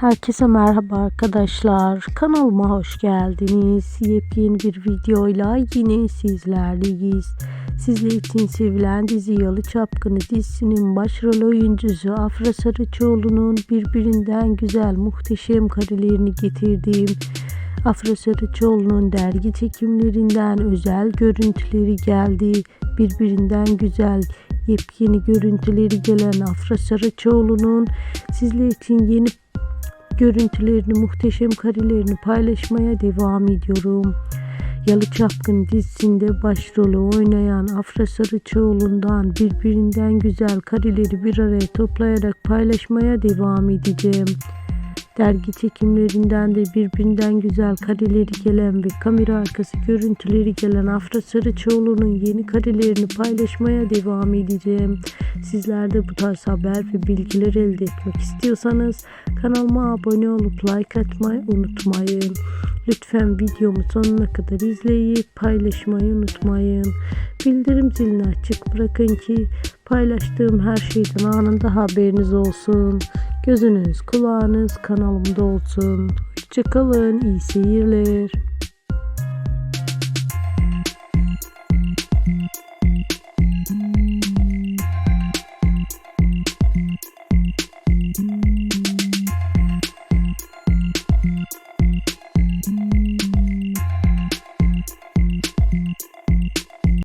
Herkese merhaba arkadaşlar. Kanalıma hoş geldiniz. Yepyeni bir videoyla yine sizlerleyiz. Sizler için sevilen dizi Yalı Çapkını dizisinin başrol oyuncusu Afra Sarıçoğlu'nun birbirinden güzel muhteşem karelerini getirdiğim Afra Sarıçoğlu'nun dergi çekimlerinden özel görüntüleri geldi. Birbirinden güzel yepyeni görüntüleri gelen Afra Sarıçoğlu'nun sizler için yeni görüntülerini, muhteşem karelerini paylaşmaya devam ediyorum. Yalı Çapkın dizisinde başrolü oynayan Afra Sarıçoğlu'ndan birbirinden güzel kareleri bir araya toplayarak paylaşmaya devam edeceğim. Dergi çekimlerinden de birbirinden güzel kareleri gelen ve kamera arkası görüntüleri gelen Afra Sarıçoğlu'nun yeni karelerini paylaşmaya devam edeceğim. Sizler de bu tarz haber ve bilgiler elde etmek istiyorsanız kanalıma abone olup like atmayı unutmayın. Lütfen videomu sonuna kadar izleyip paylaşmayı unutmayın. Bildirim zilini açık bırakın ki paylaştığım her şeyden anında haberiniz olsun. Gözünüz kulağınız kanalımda olsun. Hoşçakalın iyi seyirler.